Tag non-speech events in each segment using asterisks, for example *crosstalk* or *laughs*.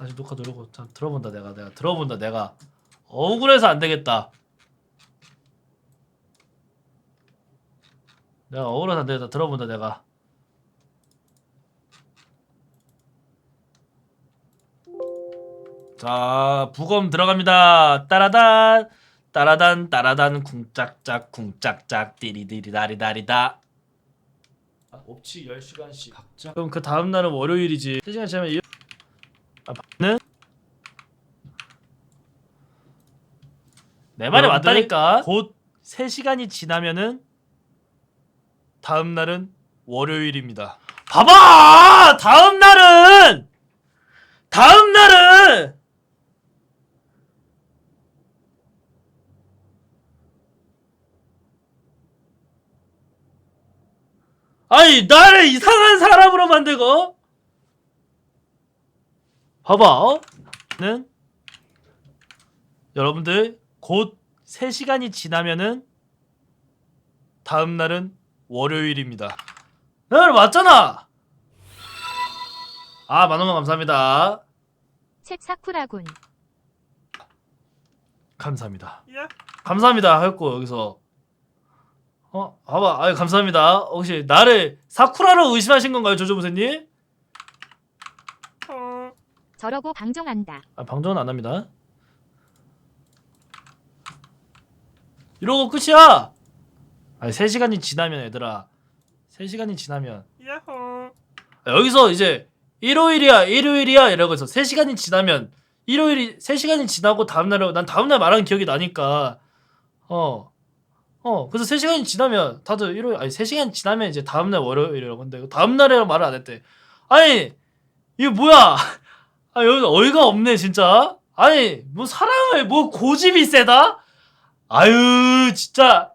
다시 녹화 누르고 자, 들어본다 내가 내가 들어본다 내가 억울해서 안 되겠다. 내가 억울해서 안 되겠다. 들어본다 내가. 자 부검 들어갑니다. 따라단 따라단 따라단 쿵짝짝 쿵짝짝 띠리디리 다리다리다. 업치 10시간씩 각자. 그럼 그 다음 날은 월요일이지. 3시간 지나면 이 아, 는내 말이 여러분들, 맞다니까. 곧 3시간이 지나면은 다음 날은 월요일입니다. 봐봐! 다음 날은 다음 날은 아니 나를 이상한 사람으로 만들고 봐봐 어? 는 여러분들 곧 3시간이 지나면은 다음 날은 월요일입니다 나 맞잖아 아 만원만 감사합니다 책 사쿠라군. 감사합니다 예. 감사합니다 했고 여기서 어 봐봐 아 감사합니다 혹시 나를 사쿠라로 의심하신 건가요 조조무세님? 어. 저러고 방종한다. 아 방정은 안 합니다. 이러고 끝이야! 아니 3시간이 지나면 얘들아. 3시간이 지나면. 야호. 아, 여기서 이제 일요일이야 일요일이야 이러고 해서 3시간이 지나면 일요일이 3시간이 지나고 다음날에 난 다음 날 말한 기억이 나니까. 어. 어, 그래서 3시간이 지나면 다들 일요일 아니 3시간 지나면 이제 다음 날 월요일이라고 근데 다음 날이라고 말을 안 했대. 아니 이게 뭐야 아 여기 어이가 없네 진짜 아니 뭐 사람을 뭐 고집이 세다 아유 진짜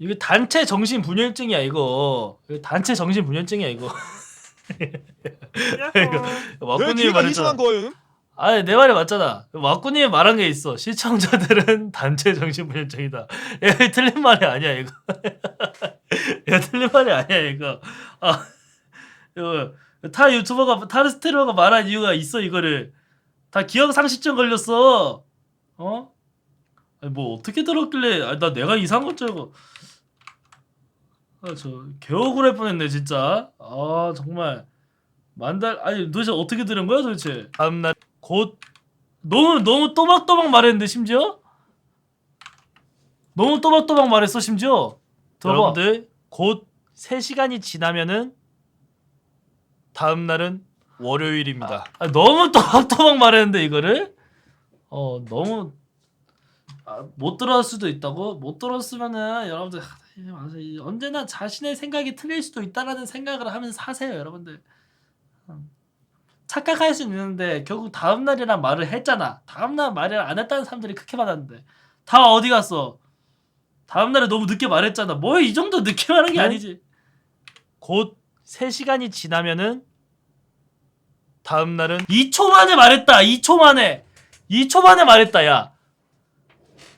이거 단체 정신 분열증이야 이거. 이거 단체 정신 분열증이야 이거. *laughs* 왜 와꾸님이 기회가 말했잖아. 이상한 거예요? 아니 내 말이 맞잖아. 와꾸님이 말한 게 있어. 시청자들은 *laughs* 단체 정신 분열증이다. *laughs* 얘 틀린 말이 아니야 이거. *laughs* 얘 틀린 말이 아니야 이거. 아 이거 타 유튜버가 타 스트리머가 말한 이유가 있어 이거를 다 기억 상실증 걸렸어. 어? 아니 뭐 어떻게 들었길래? 아니 나 내가 이상한 것 줄 알고. 아 저 개억울 할 뻔했네 진짜. 아 정말 만달 아니 도대체 어떻게 들은 거야 도대체? 다음날 곧 너무 너무 또박또박 말했는데 심지어 너무 또박또박 말했어 심지어 여러분들 곧 3시간이 지나면은 다음 날은 월요일입니다. 아, 너무 또박또박 말했는데 이거를 어 너무 아, 못 들었을 수도 있다고 못 들었으면은 여러분들 하. 이 언제나 자신의 생각이 틀릴 수도 있다라는 생각을 하면서 사세요 여러분들. 음. 착각할 수 있는데 결국 다음 날이란 말을 했잖아. 다음 날 말을 안 했다는 사람들이 크게 받았는데 다 어디 갔어? 다음 날에 너무 늦게 말했잖아. 뭐 이 정도 늦게 말한 게 네? 아니지. 곧 3시간이 지나면은 다음 날은 2초 만에 말했다. 2초 만에. 2초 만에 말했다. 야.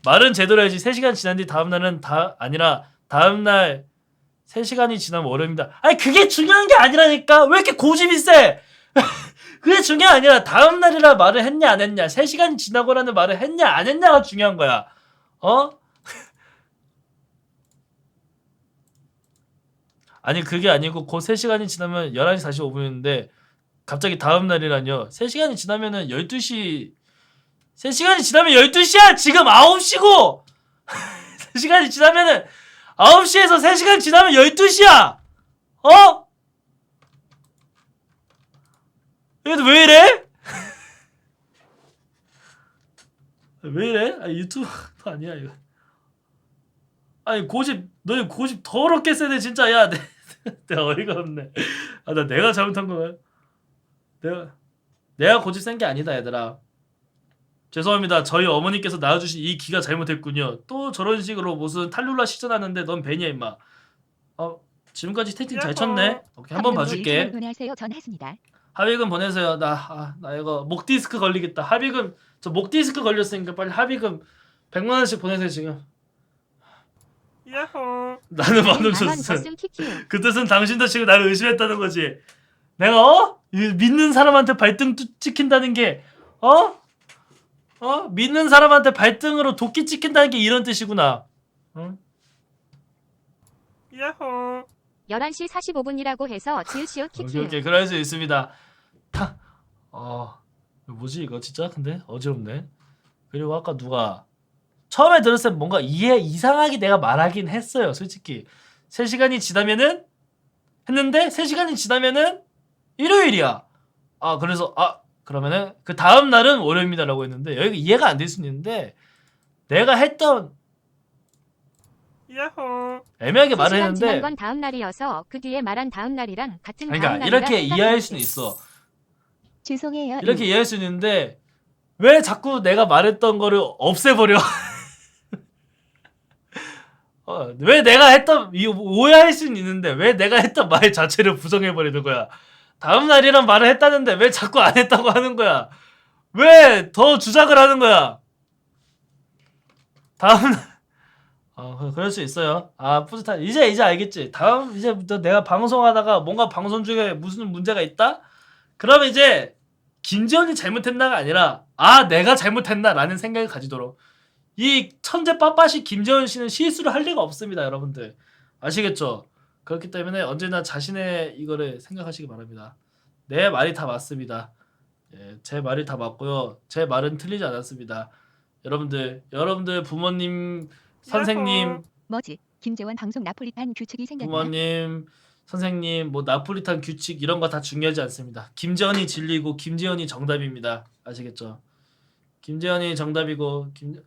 말은 제대로 해야지. 3시간 지난 뒤 다음 날은 다 아니라 다음 날 3시간이 지나면 월요일입니다. 아니 그게 중요한 게 아니라니까. 왜 이렇게 고집이 세? *laughs* 그게 중요한 게 아니라 다음 날이라 말을 했냐 안 했냐. 3시간이 지나고라는 말을 했냐 안 했냐가 중요한 거야. 어? 아니 그게 아니고 곧 3시간이 지나면 11시 45분인데 갑자기 다음 날이라뇨. 3시간이 지나면은 12시 3시간이 지나면 12시야. 지금 9시고. 3시간이 *laughs* 지나면은 9시에서 3시간 지나면 12시야. 어? 얘도 왜 이래? *laughs* 왜 이래? 아 유튜브 아니야 이거. 아니 고집 너희 고집 더럽게 세네 진짜 야 내, *laughs* 내가 어이가 없네. 아 나 내가 잘못한 거야. 내가 내가 고집 센 게 아니다 얘들아. 죄송합니다. 저희 어머니께서 낳아주신 이 기가 잘못했군요. 또 저런 식으로 무슨 탈룰라 시전하는데 넌 벤이야 임마. 어 지금까지 채팅 잘 쳤네. 오케이 한번 봐줄게. 보내세요. 전화했습니다. 합의금 보내세요. 나, 아, 나 이거 목 디스크 걸리겠다. 합의금 저 목 디스크 걸렸으니까 빨리 합의금 100만 원씩 보내세요 지금. 나는 만원 키키우. 그 뜻은 당신도 지금 나를 의심했다는 거지. 내가 어? 이 믿는 사람한테 발등 뚜- 찍힌다는 게 어? 어? 믿는 사람한테 발등으로 도끼 찍힌다는 게 이런 뜻이구나. 응? 11시 45분이라고 해서 지으시오 오케이 키키우. 오케이 그럴 수 있습니다. 타. 어 뭐지 이거 진짜 근데 어지럽네. 그리고 아까 누가 처음에 들었을 때 뭔가 이해 이상하게 내가 말하긴 했어요. 솔직히 3 시간이 지나면은 했는데 3 시간이 지나면은 일요일이야. 아 그래서 아 그러면은 그 다음 날은 월요일입니다라고 했는데 여기 이해가 안 될 수는 있는데 내가 했던 애매하게 말을 3시간 지난 했는데 건 다음 날이어서 그 뒤에 말한 다음 날이랑 같은 다음 그러니까 날이라 이렇게 이해할. 수는 있어. 죄송해요. 이렇게 이해할 수 있는데 왜 자꾸 내가 말했던 거를 없애버려? *laughs* 어, 왜 내가 했던 이 오해할 수는 있는데 왜 내가 했던 말 자체를 부정해버리는 거야? 다음 날이란 말을 했다는데 왜 자꾸 안 했다고 하는 거야? 왜 더 주작을 하는 거야? 다음 날 어, 그- 그럴 수 있어요. 아, 뿌듯한. 이제 이제 알겠지. 다음 이제부터 내가 방송하다가 뭔가 방송 중에 무슨 문제가 있다? 그럼 이제 김지현이 잘못했나가 아니라 아 내가 잘못했나라는 생각을 가지도록 이 천재 빳빳이 김지현 씨는 실수를 할 리가 없습니다 여러분들 아시겠죠 그렇기 때문에 언제나 자신의 이거를 생각하시기 바랍니다 내 말이 다 맞습니다 예, 제 말이 다 맞고요 제 말은 틀리지 않았습니다 여러분들 여러분들 부모님 선생님 뭐지? 김재원 방송 나폴리탄 규칙이 생겼나? 부모님, 선생님, 뭐 나폴리탄 규칙 이런 거 다 중요하지 않습니다. 김재현이 진리고 김재현이 정답입니다. 아시겠죠? 김재현이 정답이고 김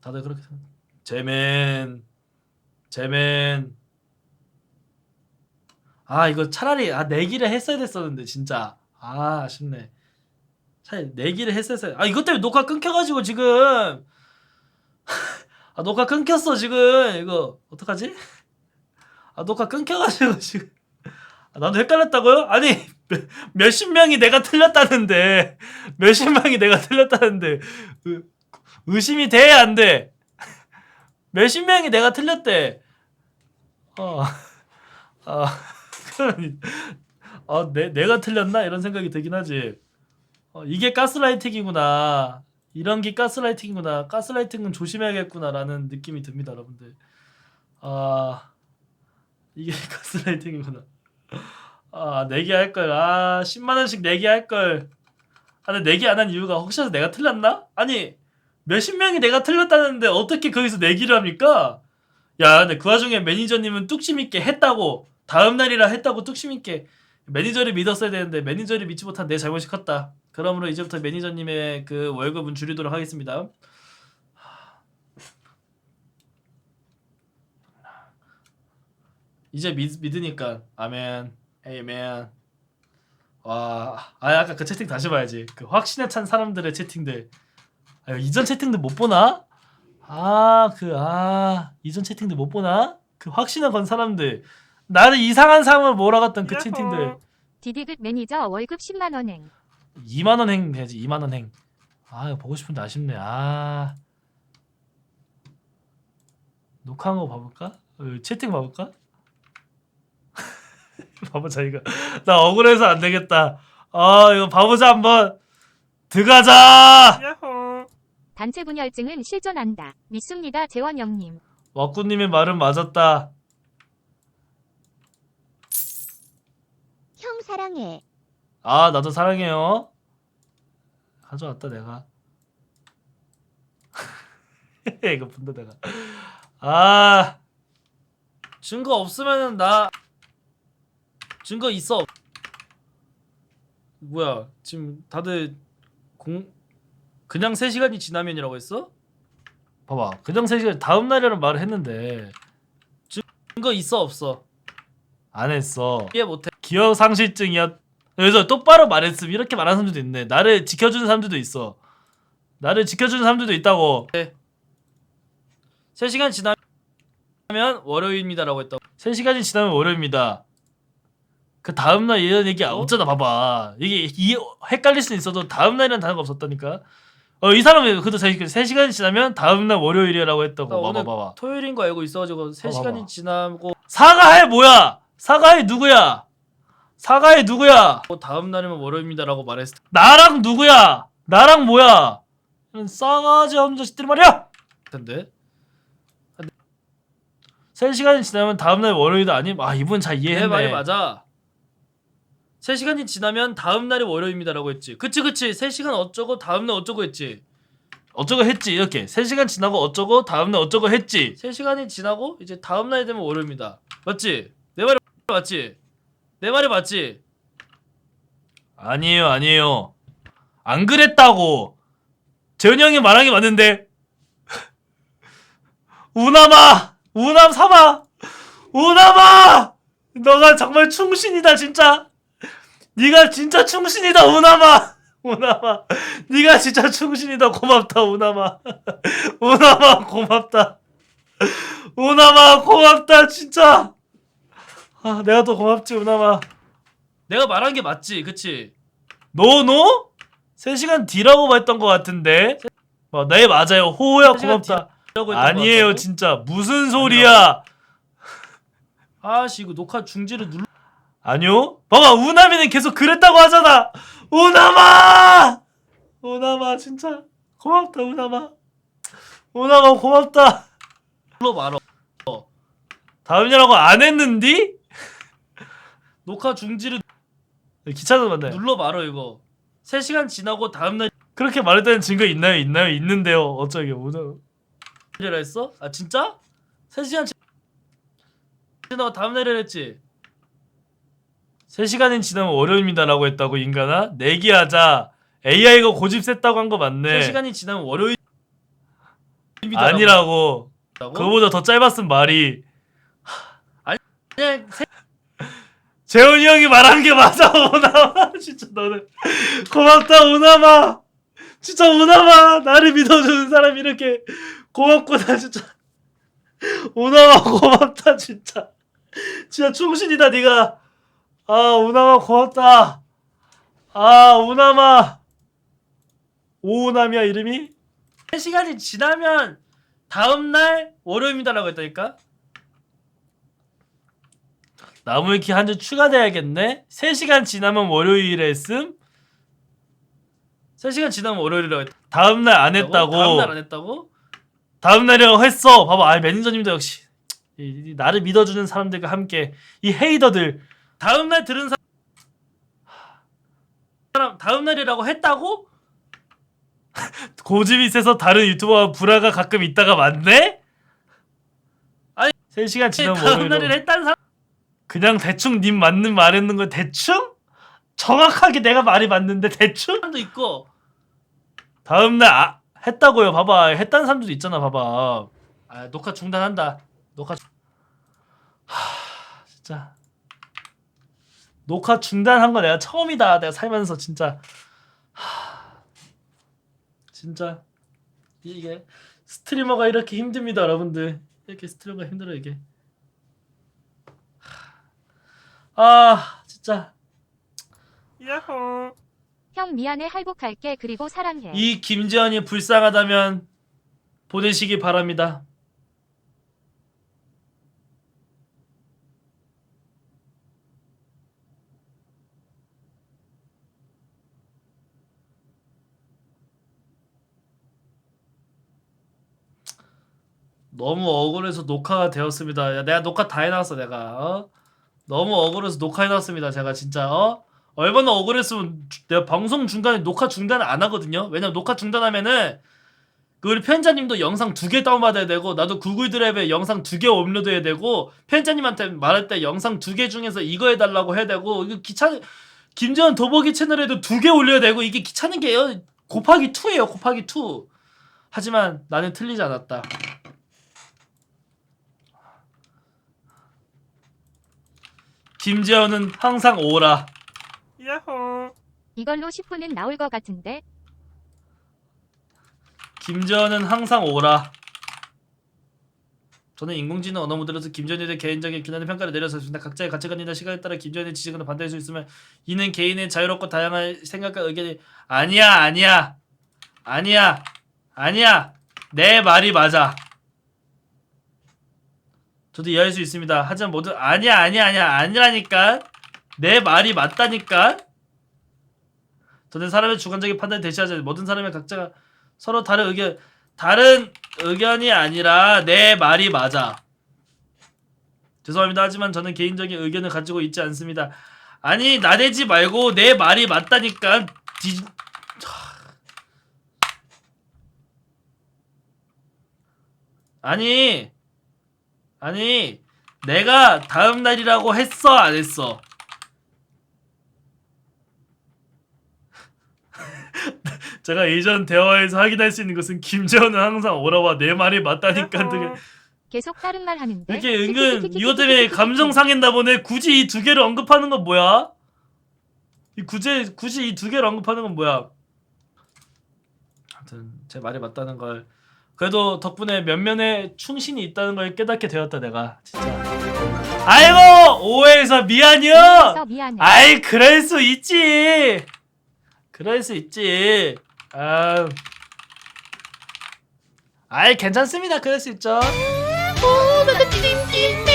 다들 그렇게 생각. 제맨, 제맨. 아 이거 차라리 아 내기를 했어야 됐었는데 진짜 아 아쉽네. 차라리 내기를 했었어야. 아 이것 때문에 녹화 끊겨가지고 지금. *laughs* 아 녹화 끊겼어 지금 이거 어떡하지? 아 녹화 끊겨가지고 *laughs* 지금 아, 나도 헷갈렸다고요? 아니 몇- 몇십 명이 내가 틀렸다는데 *laughs* 몇십 명이 내가 틀렸다는데 의, 의심이 돼 안 돼? 몇십 명이 내가 틀렸대. 어, 아, 아, 내 내가 틀렸나 이런 생각이 들긴 하지. 어, 이게 가스라이팅이구나. 이런 게 가스라이팅이구나. 가스라이팅은 조심해야겠구나라는 느낌이 듭니다, 여러분들. 아 이게 *laughs* 가스라이팅이구나. 아 내기 할 걸. 아 10만 원씩 내기 할 걸. 아 근데 내기 안 한 이유가 혹시라도 내가 틀렸나? 아니 몇십 명이 내가 틀렸다는데 어떻게 거기서 내기를 합니까? 야 근데 그 와중에 매니저님은 뚝심 있게 했다고 다음 날이라 했다고 뚝심 있게 매니저를 믿었어야 되는데 매니저를 믿지 못한 내 잘못이 컸다. 그러므로 이제부터 매니저님의 그 월급은 줄이도록 하겠습니다. 이제 믿, 믿으니까 아멘 에이멘 와, 아 아까 그 채팅 다시 봐야지. 그 확신에 찬 사람들의 채팅들. 아, 이전 채팅들 못 보나? 아, 그 아, 이전 채팅들 못 보나? 그 확신에 건 사람들. 나를 이상한 사람을 몰아갔던 그 채팅들. 디디귿 매니저 월급 10만 원행. 2만 원행 해야지. 2만 원 행. 아, 이거 보고 싶은데 아쉽네. 아. 녹화한 거 봐볼까? 어, 채팅 봐볼까? *laughs* 봐보자 이거. 나 억울해서 안 되겠다. 아, 이거 봐보자 한번. 들어가자. 단체 분열증은 실존한다. 믿습니다, 재원 형님. 왁구님의 말은 맞았다. 형 사랑해. 아, 나도 사랑해요. 가져왔다 내가. *laughs* 이거 본다 내가. 아, 증거 없으면은 나 증거 있어. 뭐야? 지금 다들 공 그냥 3 시간이 지나면이라고 했어? 봐봐. 그냥 3 시간 다음 날이라는 말을 했는데 증거 있어 없어? 안 했어. 이해 못해. 기억 상실증이야. 그래서 똑바로 말했음 이렇게 말하는 사람들도 있네. 나를 지켜주는 사람들도 있어. 나를 지켜주는 사람들도 있다고. 네. 3시간 지나면 월요일입니다라고 했다고. 3시간이 지나면 월요일입니다. 그 다음 날 이런 얘기 없잖아. 봐봐. 이게 이 헷갈릴 수 있어도 다음 날이라는 단어가 없었다니까. 어 이 사람이 그도 3시간이 지나면 다음날 월요일이라고 했다고 나 봐봐 봐봐 토요일인 거 알고 있어가지고 3시간이 봐봐. 지나고 사과해 뭐야 사과해 누구야 사과해 누구야? 다음 날이면 월요일입니다라고 말했을 나랑 누구야? 나랑 뭐야? 이런 싸가지 없는 자식들 말이야! 텐데? 3 시간이 지나면 다음 날 월요일도 아님? 아 이분 잘 이해했네. 내 말이 맞아. 3 시간이 지나면 다음 날이 월요일입니다라고 했지. 그치 그치. 3 시간 어쩌고 다음 날 어쩌고 했지. 어쩌고 했지 이렇게. 3 시간 지나고 어쩌고 다음 날 어쩌고 했지. 3 시간이 지나고 이제 다음 날이 되면 월요일입니다. 맞지? 내 말이 맞지? 내 말이 맞지? 아니에요 아니에요. 안 그랬다고. 재현이 형이 말한 게 맞는데. *laughs* 우남아 우남 삼아. 우남아! 너가 정말 충신이다 진짜. 네가 진짜 충신이다 우남아. 우남아 네가 진짜 충신이다. 고맙다 우남아. *laughs* 우남아 고맙다. 우남아 고맙다 진짜 아 내가 더 고맙지 우남아 내가 말한 게 맞지 그치? 노노? 3시간 뒤라고 했던 것 같은데. 어, 네 맞아요. 호호야 3시간 고맙다. 라고 했던 거 아니에요 같다고? 진짜. 무슨 소리야? 아씨 이거 녹화 중지를 눌러. 아니요? 봐봐 우나미는 계속 그랬다고 하잖아. 우나마! 우나마 진짜. 고맙다 우나마. 우나마 고맙다. 말어 다음이라고 안 했는디? 녹화 중지를 귀찮아서 만나요 눌러 말어 이거 3시간 지나고 다음 그렇게 말했다는 증거 있나요? 있나요? 있는데요 어쩌게 오늘 했어? 아 진짜? 3시간 지- 지나고 다음 날이라 했지? 3시간이 지나면 월요일입니다라고 했다고 인간아? 내기하자 AI가 고집 셌다고 한 거 맞네 3시간이 지나면 월요일 아니라고 그거보다 더 짧았음 말이 그냥 세- 재훈이 형이 말한 게 맞아 오나마. *laughs* 진짜 너는. 고맙다 오나마. 진짜 오나마. 나를 믿어주는 사람이 이렇게 고맙구나 진짜. 오나마 고맙다 진짜. 진짜 충신이다 네가. 아 오나마 고맙다. 아 오나마. 오나미야 이름이? 3시간이 지나면 다음 날 월요일입니다라고 했다니까? 나무위키 한 줄 추가돼야겠네 3시간 지나면 월요일에 씀 3시간 지나면 월요일이라고 했다고? 다음 날 안 했다고 다음 날 안 했다고? 다음 날이라고 했어. 봐봐, 아 매니저님도 역시 이, 이 나를 믿어주는 사람들과 함께 이 헤이더들 다음 날 들은 사- 사람 다음 날이라고 했다고? *laughs* 고집이 세서 다른 유튜버와 불화가 가끔 있다가 맞네? 아니, 3시간 지나면 다음 월요일 날이라 했다는 사람 그냥 대충 님 맞는 말했는 거 대충? 정확하게 내가 말이 맞는데 대충? 사람도 있고 다음 날 아, 했다고요. 봐봐, 했다는 사람들도 있잖아. 봐봐. 아 녹화 중단한다 녹화 중- 진짜 녹화 중단한 거 내가 처음이다. 내가 살면서 진짜 하... 진짜 이게 스트리머가 이렇게 힘듭니다, 여러분들. 이렇게 스트리머가 힘들어 이게. 하... 아 진짜 야호. 형 미안해 할복할게 그리고 사랑해. 이 김지현이 불쌍하다면 보내시기 바랍니다. 너무 억울해서 녹화가 되었습니다. 야, 내가 녹화 다 해놨어, 내가. 어? 너무 억울해서 녹화해놨습니다. 제가 진짜 어? 얼마나 억울했으면 주- 내가 방송 중간에 녹화 중단을 안 하거든요. 왜냐면 녹화 중단하면은 그 우리 편자님도 영상 두 개 다운받아야 되고 나도 구글 드라이브에 영상 두 개 업로드해야 되고 편자님한테 말할 때 영상 두 개 중에서 이거 해달라고 해야 되고 이거 귀찮 김재현 더보기 채널에도 두 개 올려야 되고 이게 귀찮은 게요 곱하기 2예요 곱하기 2 하지만 나는 틀리지 않았다 김재현은 항상 오라 야호 이걸로 10분은 나올 것 같은데. 김재현은 항상 오라. 저는 인공지능 언어 모델에서 김재현에 대해 개인적인 기난의 평가를 내렸습니다. 각자의 가치관이나 시간에 따라 김재현의 지식을 반대할 수 있으면 이는 개인의 자유롭고 다양한 생각과 의견이 아니야 아니야 아니야 아니야 내 말이 맞아 저도 이해할 수 있습니다. 하지만 모두 아니야 아니야 아니야 아니라니까. 내 말이 맞다니까. 저는 사람의 주관적인 판단을 대시하지 모든 사람의 각자가 서로 다른 의견 다른 의견이 아니라 내 말이 맞아. 죄송합니다. 하지만 저는 개인적인 의견을 가지고 있지 않습니다. 아니 나대지 말고 내 말이 맞다니까. 뒤... 아니 아니 내가 다음 날이라고 했어 안 했어 *laughs* 제가 이전 대화에서 확인할 수 있는 것은 김재원은 항상 오라와 내 말이 맞다니까 되게 계속 다른 말 하는데. 이렇게 은근 이것 때문에 감정 상했나 보네 굳이 이 두 개를 언급하는 건 뭐야? 이 굳이 굳이 이 두 개를 언급하는 건 뭐야? 아무튼 제 말이 맞다는 걸 그래도 덕분에 면면에 충신이 있다는 걸 깨닫게 되었다 내가. 진짜. 아이고 오해해서 미안이요! 미안해. 아이 그럴 수 있지! 그럴 수 있지. 아 아이 괜찮습니다. 그럴 수 있죠. 때리고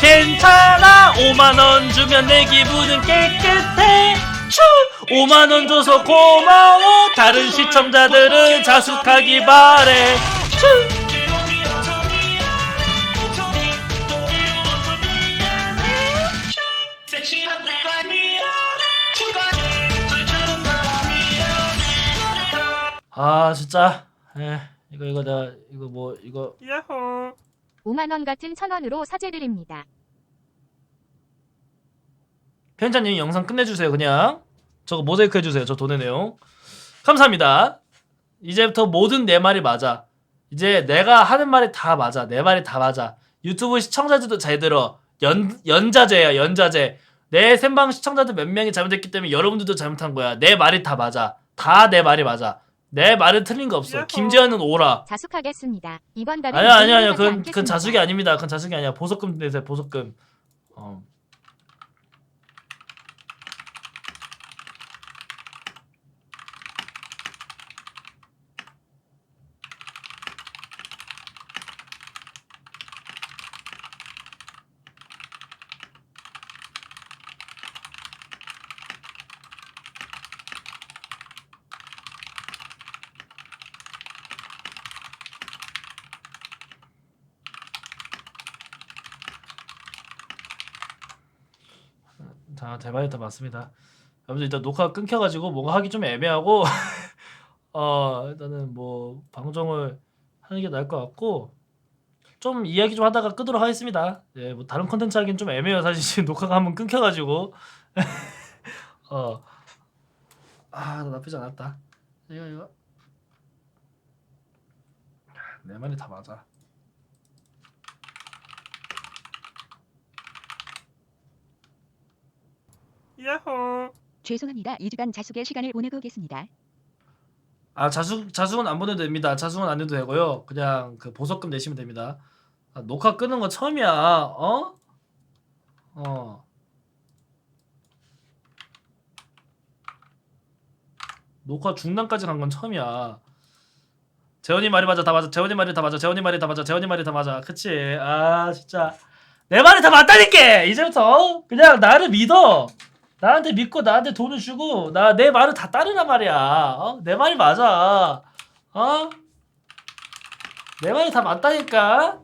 괜찮아. 5만원 주면 내 기분은 깨끗해. 츄 5만원 줘서 고마워. 다른 시청자들은 자숙하기 바래. 츄아 진짜. 에 이거 이거 나 이거 뭐 이거 야호. 5만 원 같은 천 원으로 사죄드립니다. 편집자님 영상 끝내주세요 그냥. 저거 모자이크 해주세요 저 돈의 내용. 감사합니다. 이제부터 모든 내 말이 맞아. 이제 내가 하는 말이 다 맞아. 내 말이 다 맞아. 유튜브 시청자들도 잘 들어. 연, 연자제야 연자제 내 생방 시청자들 몇 명이 잘못했기 때문에 여러분들도 잘못한 거야. 내 말이 다 맞아. 다 내 말이 맞아 내 말은 틀린 거 없어. 김재현은 오라 자숙하겠습니다. 이번 달에 아니야 아니야 아니야 그건. 그건 자숙이 아닙니다 그건 자숙이 아니야 보석금 내세요 보석금 어. 자, 대바이터 맞습니다. 여러분들 일단 녹화 끊겨가지고 뭔가 하기 좀 애매하고 *laughs* 어 일단은 뭐 방송을 하는 게 나을 것 같고 좀 이야기 좀 하다가 끄도록 하겠습니다. 예, 뭐 다른 컨텐츠 하기는 좀 애매해요. 사실 지금 녹화가 한번 끊겨가지고 *laughs* 어. 아, 나쁘지 않았다. 이거 이거 내 말이 다 맞아. 야호. 죄송합니다. 2주간 자숙의 시간을 보내고 계십니다. 아 자숙 자숙은 안 보내도 됩니다. 자숙은 안 해도 되고요. 그냥 그 보석금 내시면 됩니다. 아, 녹화 끄는 거 처음이야. 어? 어. 녹화 중단까지 간 건 처음이야. 재원이 말이 맞아 다 맞아. 재원이 말이 다 맞아. 재원이 말이 다 맞아. 재원이 말이 다 맞아. 그치? 아 진짜 내 말이 다 맞다니까. 이제부터 그냥 나를 믿어. 나한테 믿고 나한테 돈을 주고 나 내 말을 다 따르란 말이야. 어? 내 말이 맞아. 어? 내 말이 다 맞다니까.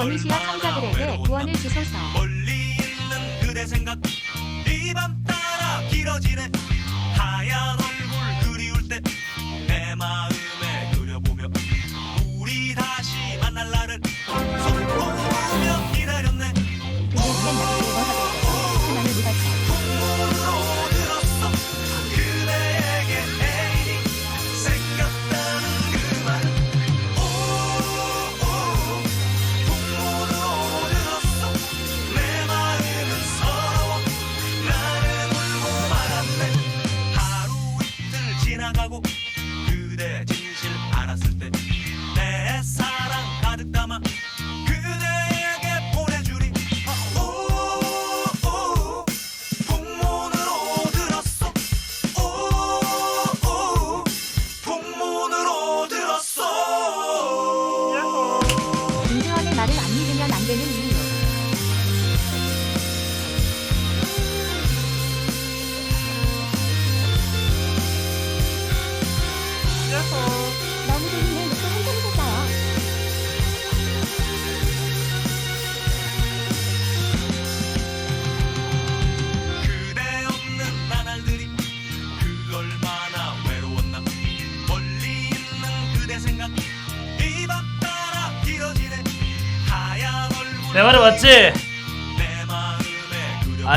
김재원이 시야 청자들에게 구원을 주소서.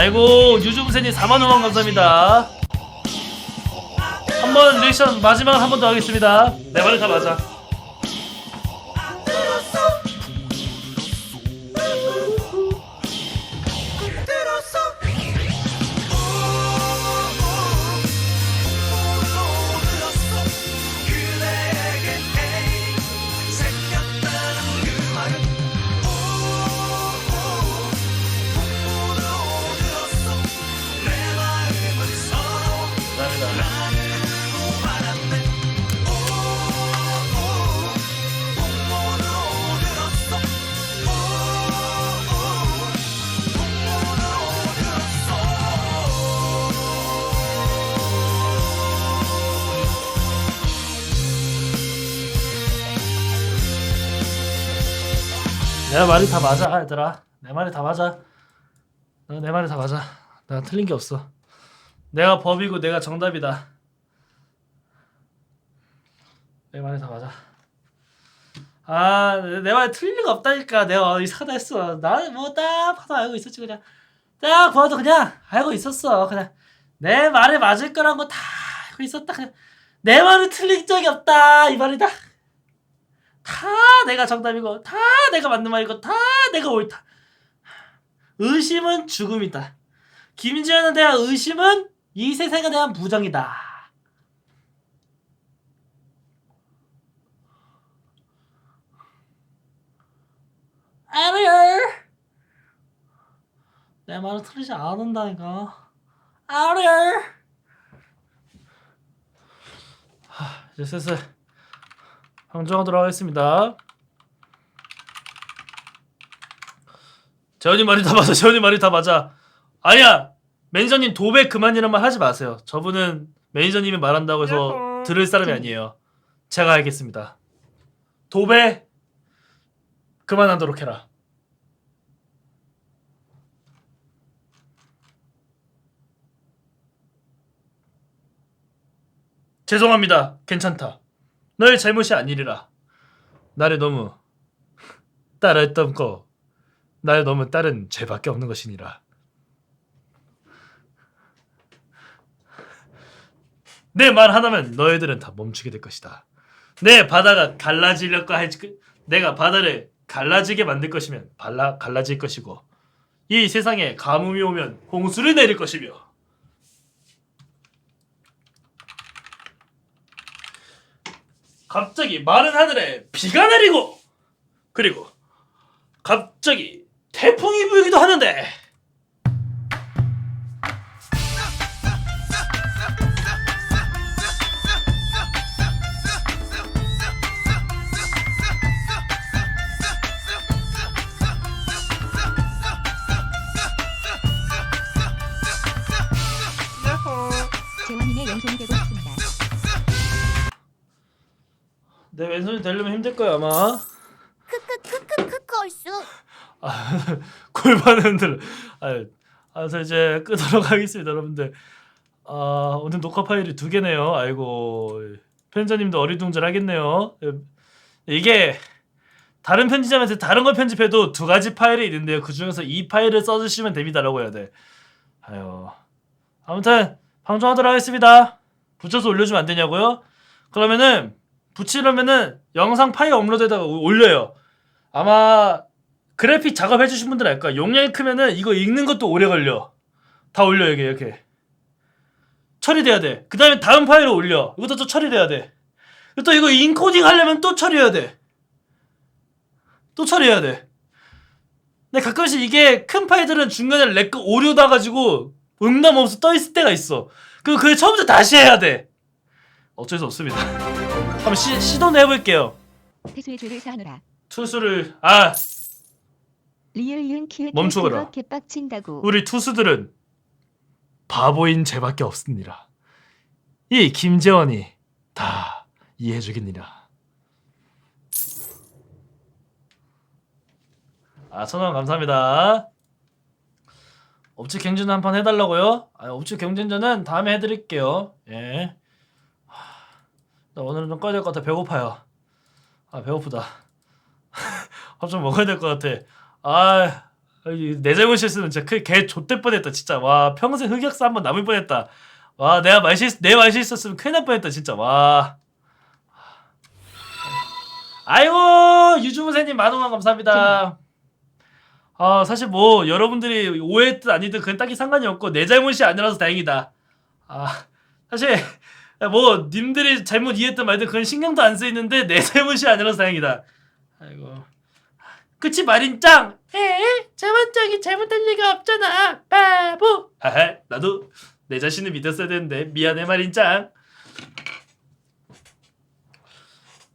아이고 유주부세님 4만 원만 감사합니다. 한번 리액션 마지막 한 번 더 하겠습니다. 내 말이 다 맞아. 내 말이 다 맞아 얘들아. 내 말이 다 맞아. 어, 내 말이 다 맞아. 내가 틀린 게 없어. 내가 법이고 내가 정답이다. 내 말이 다 맞아. 아, 내 말이 틀린 리가 없다니까. 내가 이상하다 했어. 나는 뭐딱 봐도 알고 있었지 그냥. 딱 봐도 그냥 알고 있었어. 그냥 내 말에 맞을 거란 거다 알고 있었다. 그냥 내 말은 틀린 적이 없다. 이 말이다. 다 내가 정답이고 다 내가 맞는 말이고 다 내가 옳다. 의심은 죽음이다. 김지현에 대한 의심은 이 세상에 대한 부정이다. 알아요. 내 말은 틀리지 않는다니까. 하, 이제 슬슬 방송하도록 하겠습니다. 재현이 말이 다 맞아. 재현이 말이 다 맞아. 아니야. 매니저님 도배 그만이란 말 하지 마세요. 저분은 매니저님이 말한다고 해서 들을 사람이 아니에요. 제가 알겠습니다. 도배 그만하도록 해라. 죄송합니다. 괜찮다. 너의 잘못이 아니리라. 나를 너무 따라했던 거 나를 너무 따른 죄밖에 없는 것이니라. 내 말 하나면 너희들은 다 멈추게 될 것이다. 내 바다가 갈라지려고 할 그- 내가 바다를 갈라지게 만들 것이면 발라 갈라질 것이고 이 세상에 가뭄이 오면 홍수를 내릴 것이며 갑자기 마른 하늘에 비가 내리고 그리고 갑자기 태풍이 불기도 하는데 왼손이 되려면 힘들 거야 아마 크크크크크 걸수 아, 골반을 흔들어 아, 아, 저 이제 끄도록 하겠습니다 여러분들 아 오늘 녹화 파일이 두 개네요 아이고 편집자님도 어리둥절하겠네요 이게 다른 편집자한테 다른 걸 편집해도 두 가지 파일이 있는데요 그 중에서 이 파일을 써주시면 됩니다라고 해야 돼 아유 아무튼 방송하도록 하겠습니다 붙여서 올려주면 안 되냐고요? 그러면은 붙이려면은 영상 파일 업로드에다가 오- 올려요 아마 그래픽 작업해 주신 분들 알 거야. 용량이 크면은 이거 읽는 것도 오래 걸려. 다 올려 이게 이렇게. 처리돼야 돼. 그 다음에 다음 파일을 올려. 이것도 또 처리돼야 돼. 또 이거 인코딩 하려면 또 처리해야 돼. 또 처리해야 돼. 근데 가끔씩 이게 큰 파일들은 중간에 렉 오류 나가지고 응답 없어 떠 있을 때가 있어. 그그 처음부터 다시 해야 돼. 어쩔 수 없습니다. 한번 시, 시도는 해볼게요. 태수의 죄를 사하노라. 투수를 아 멈춰거라. 개빡친다고. 우리 투수들은 바보인 죄밖에 없습니다. 이 김재원이 다 이해해주겠니라. 아 천원 감사합니다. 업체 경쟁 한판 해달라고요? 아 업체 경쟁전은 다음에 해드릴게요. 예. 하, 나 오늘은 좀 꺼야 될 것 같아. 배고파요. 아 배고프다. 밥 *laughs* 좀 먹어야 될 것 같아. 아, 이, 내 잘못이었으면 진짜 그개 좆될 뻔했다 진짜. 와 평생 흑역사 한번 남을 뻔했다. 와 내가 말실 내 말실 있었으면 큰일 날 뻔했다 진짜. 와. 아이고 유주무세님 만원만 감사합니다. 아 사실 뭐 여러분들이 오해했든 아니든 그건 딱히 상관이 없고 내 잘못이 아니라서 다행이다. 아 사실 뭐 님들이 잘못 이해했든 말든 그건 신경도 안 쓰이는데 내 *laughs* 잘못이 아니라서 다행이다. 아이고. 그치 말인 짱. 에? 잘못장이 잘못할 리가 없잖아. 바보. 하하 나도 내 자신을 믿었어야 되는데 미안해 말인 짱.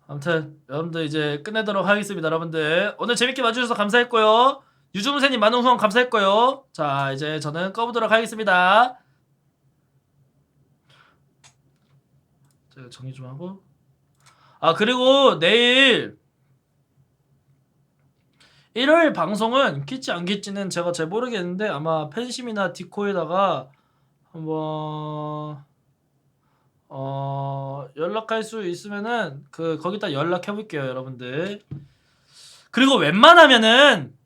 아무튼 여러분들 이제 끝내도록 하겠습니다 여러분들 오늘 재밌게 봐주셔서 감사했고요 유주무세님 많은 후원 감사했고요 자 이제 저는 꺼보도록 하겠습니다 제가 정리 좀 하고. 아 그리고 내일 일요일 방송은 킬지 안 킬지는 제가 잘 모르겠는데 아마 팬심이나 디코에다가 한번 어 연락할 수 있으면은 그 거기다 연락해 볼게요 여러분들. 그리고 웬만하면은